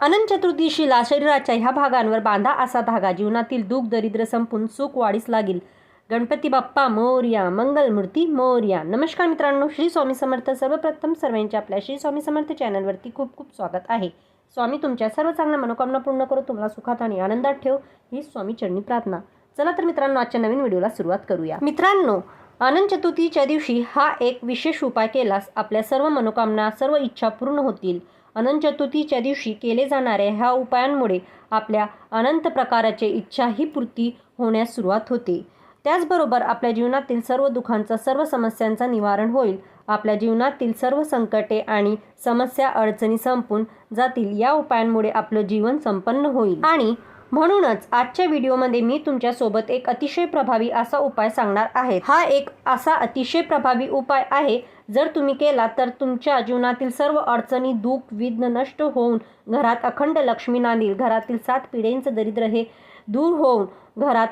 अनंत चतुर्दशीला शरीराच्या ह्या भागांवर बांधा असा धागा. जीवनातील दुःख दरिद्र संपून सुख वाढीस लागेल. गणपती बाप्पा मोर्या मंगलमूर्ती मोर्या. नमस्कार मित्रांनो श्री स्वामी समर्थ सर्वप्रथम सर्वांच्या आपल्या श्री स्वामी समर्थ चॅनलवरती खूप खूप स्वागत आहे. स्वामी तुमच्या सर्व चांगल्या मनोकामना पूर्ण करू तुम्हाला सुखात आणि आनंदात ठेव ही स्वामी चरणी प्रार्थना. चला तर मित्रांनो आजच्या नवीन व्हिडिओला सुरुवात करूया. मित्रांनो अनंत चतुर्थीच्या दिवशी हा एक विशेष उपाय केलास. आपल्या सर्व मनोकामना सर्व इच्छा पूर्ण होतील. अनंत चतुर्थीच्या दिवशी केले जाणाऱ्या ह्या उपायांमुळे आपल्या अनंत प्रकाराचे इच्छाही पूर्ती होण्यास सुरुवात होते. त्याचबरोबर आपल्या जीवनातील सर्व दुःखांचा सर्व समस्यांचा निवारण होईल. आपल्या जीवनातील सर्व संकटे आणि समस्या अडचणी संपून जातील. या उपायांमुळे आपलं जीवन संपन्न होईल. आणि म्हणूनच आजच्या व्हिडिओमध्ये मी तुमच्यासोबत एक अतिशय प्रभावी असा उपाय सांगणार आहे. हा एक असा अतिशय प्रभावी उपाय आहे जर तुम्ही केला तर तुमच्या जीवनातील सर्व अडचणी दुःख विघ्न नष्ट होऊन घरात अखंड लक्ष्मी नांदील. घरातील सात पिढ्यांचं दरिद्र हे दूर होऊन घरात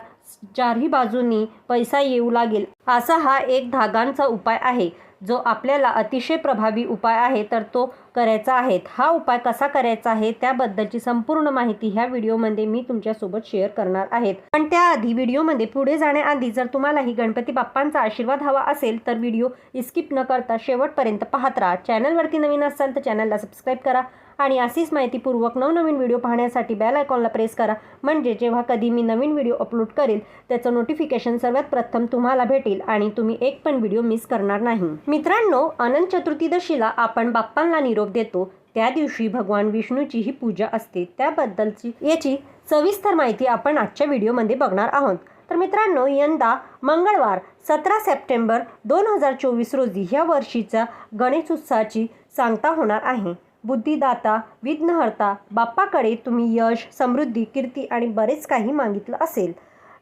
चारही बाजूंनी पैसा येऊ लागेल. असा हा एक धागांचा उपाय आहे. जो आपल्याला अतिशय प्रभावी उपाय आहे तर तो करायचा आहे. हा उपाय कसा करायचा आहे त्याबद्दलची संपूर्ण माहिती ह्या व्हिडिओमध्ये मी तुमच्यासोबत शेअर करणार आहेत. पण त्याआधी व्हिडिओमध्ये पुढे जाण्याआधी जर तुम्हालाही गणपती बाप्पांचा आशीर्वाद हवा असेल तर व्हिडिओ स्किप न करता शेवटपर्यंत पाहत राहा. चॅनलवरती नवीन असाल तर चॅनलला सबस्क्राईब करा. आणि अशीच माहितीपूर्वक नवनवीन व्हिडिओ पाहण्यासाठी बॅल आयकॉनला प्रेस करा. म्हणजे जेव्हा कधी मी नवीन व्हिडिओ अपलोड करेल त्याचं नोटिफिकेशन सर्वात प्रथम तुम्हाला भेटेल आणि तुम्ही एक पण व्हिडिओ मिस करणार नाही. मित्रांनो अनंत चतुर्थीदशीला आपण बाप्पांना निरोप देतो. त्या दिवशी भगवान विष्णूची ही पूजा असते. त्याबद्दलची याची सविस्तर माहिती आपण आजच्या व्हिडिओमध्ये बघणार आहोत. तर मित्रांनो यंदा मंगळवार सतरा सप्टेंबर दोन हजार चोवीस रोजी ह्या वर्षीचा गणेश उत्सवाची सांगता होणार आहे. बुद्धिदाता विघ्नहर्ता बाप्पाकडे तुम्ही यश समृद्धी कीर्ती आणि बरेच काही मागितलं असेल.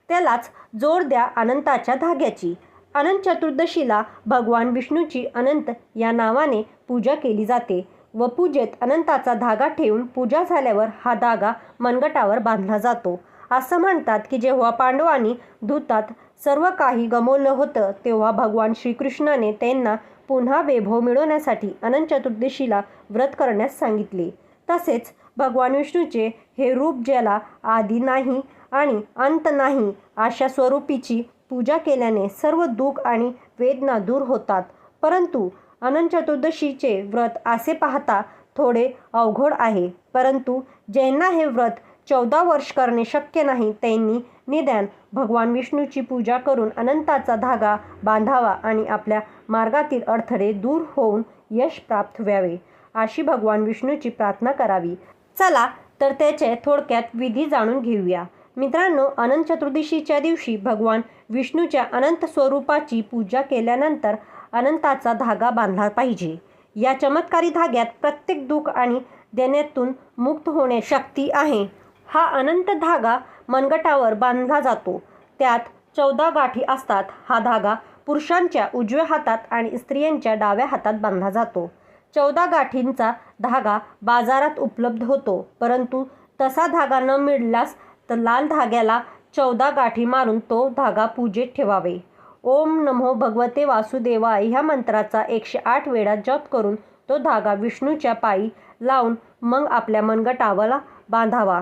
त्यालाच जोड द्या अनंताच्या धाग्याची. अनंत चतुर्दशीला भगवान विष्णूची अनंत या नावाने पूजा केली जाते व पूजेत अनंताचा धागा ठेवून पूजा झाल्यावर हा धागा मनगटावर बांधला जातो. असं म्हणतात की जेव्हा पांडवांनी धुतात सर्व काही गमवलं होतं तेव्हा भगवान श्रीकृष्णाने त्यांना पुन्हा वैभव मिळवण्यासाठी अनंत चतुर्दशीला व्रत करण्यास सांगितले. तसेच भगवान विष्णूचे हे रूप ज्याला आधी नाही आणि अंत नाही अशा स्वरूपीची पूजा केल्याने सर्व दुःख आणि वेदना दूर होतात. परंतु अनंत चतुर्दशीचे व्रत असे पाहता थोडे अवघड आहे. परंतु ज्यांना हे व्रत चौदा वर्ष करणे शक्य नाही त्यांनी निदान भगवान विष्णूची पूजा करून अनंताचा धागा बांधावा आणि आपल्या मार्गातील अडथळे दूर होऊन यश प्राप्त व्हावे अशी भगवान विष्णूची प्रार्थना करावी. चला तर त्याचे थोडक्यात विधी जाणून घेऊया. मित्रांनो अनंत चतुर्दशीच्या दिवशी भगवान विष्णूच्या अनंत स्वरूपाची पूजा केल्यानंतर अनंताचा धागा बांधला पाहिजे. या चमत्कारी धाग्यात प्रत्येक दुःख आणि देण्यातून मुक्त होण्याची शक्ती आहे. हा अनंत धागा मनगटावर बांधला जातो. त्यात चौदा गाठी असतात. हा धागा पुरुषांच्या उजव्या हातात आणि स्त्रियांच्या डाव्या हातात बांधला जातो. चौदा गाठींचा धागा बाजारात उपलब्ध होतो परंतु तसा धागा न मिळाल्यास तर लाल धाग्याला चौदा गाठी मारून तो धागा पूजेत ठेवावे. ओम नमो भगवते वासुदेवाय ह्या मंत्राचा एकशे आठ वेळा जप करून तो धागा विष्णूच्या पायी लावून मग आपल्या मनगटावाला बांधावा.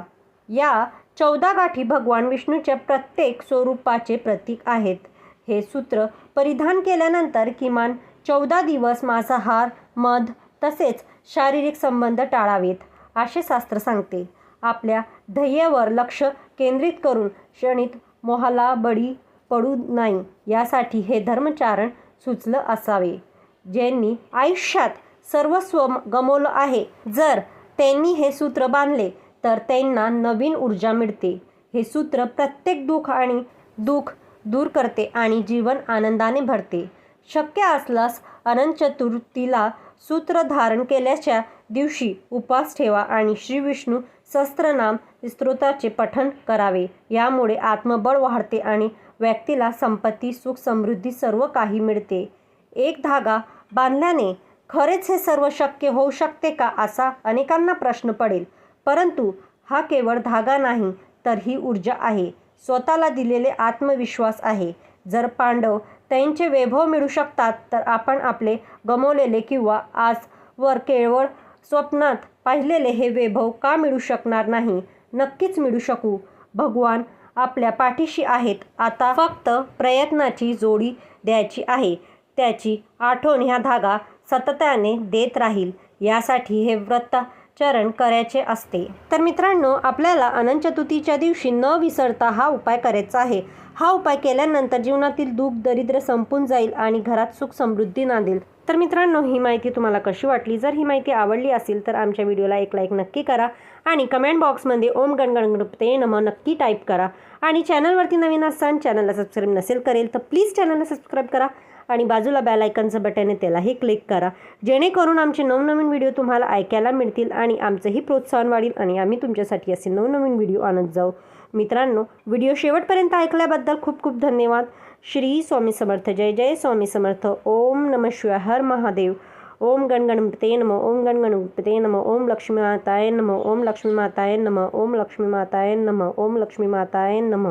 या चौदा गाठी भगवान विष्णूच्या प्रत्येक स्वरूपाचे प्रतीक आहेत. हे सूत्र परिधान केल्यानंतर किमान चौदा दिवस मांसाहार मध तसेच शारीरिक संबंध टाळावेत असे शास्त्र सांगते. आपल्या ध्येयावर लक्ष केंद्रित करून क्षणित मोहाला बळी पडू नाही यासाठी हे धर्मचारण सुचलं असावे. ज्यांनी आयुष्यात सर्वस्व गमवलं आहे जर त्यांनी हे सूत्र बांधले तर त्यांना नवीन ऊर्जा मिळते. हे सूत्र प्रत्येक दुःख आणि दुःख दूर करते आणि जीवन आनंदाने भरते. शक्य असल्यास अनंत चतुर्थीला सूत्र धारण केल्याच्या दिवशी उपवास ठेवा आणि श्री विष्णू सहस्त्रनाम स्तोत्राचे पठण करावे. यामुळे आत्मबळ वाढते आणि व्यक्तीला संपत्ती सुख समृद्धी सर्व काही मिळते. एक धागा बांधल्याने खरेच हे सर्व शक्य होऊ शकते का असा अनेकांना प्रश्न पडेल. परंतु हा केवळ धागा नाही तर ही ऊर्जा आहे. स्वतःला दिलेले आत्मविश्वास आहे. जर पांडव त्यांचे वैभव मिळू शकतात तर आपण आपले गमवलेले किंवा आजवर केवळ स्वप्नात पाहिलेले हे वैभव का मिळू शकणार नाही? नक्कीच मिळू शकू. भगवान आपल्या पाठीशी आहेत. आता फक्त प्रयत्नाची जोडी द्यायची आहे. त्याची आठवण ह्या धागा सतत्याने देत राहील. यासाठी हे व्रत चरण करायचे असते. तर मित्रांनो आपल्याला अनंत चतुर्थीच्या दिवशी न विसरता हा उपाय करायचा आहे. हा उपाय केल्यानंतर जीवनातील दुःख दरिद्र संपून जाईल आणि घरात सुख समृद्धी नांदेल. तर मित्रांनो ही माहिती तुम्हाला कशी वाटली? जर ही माहिती आवडली असेल तर आमच्या व्हिडिओला एक लाईक नक्की करा आणि कमेंट बॉक्समध्ये ओम गणगणगणपते नम नक्की टाईप करा. आणि चॅनलवरती नवीन असाल चॅनलला सबस्क्राईब नसेल करेल तर प्लीज चॅनलला सबस्क्राईब करा आणि बाजूला बॅल आयकनचं बटन आहे त्यालाही क्लिक करा. जेणेकरून आमचे नवनवीन व्हिडिओ तुम्हाला ऐकायला मिळतील आणि आमचंही प्रोत्साहन वाढेल आणि आम्ही तुमच्यासाठी असे नवनवीन व्हिडिओ आणत जाऊ. मित्रांनो व्हिडिओ शेवटपर्यंत ऐकल्याबद्दल खूप खूप धन्यवाद. श्री स्वामी समर्थ जय जय स्वामी समर्थ. ओम नम शिवाय हर महादेव. ओम गणगणपते नम ओम गणगणपते नम. ओम लक्ष्मी माताय नम ओम लक्ष्मी माताय नम. ओम लक्ष्मी माताय नम ओम लक्ष्मी माताय नम.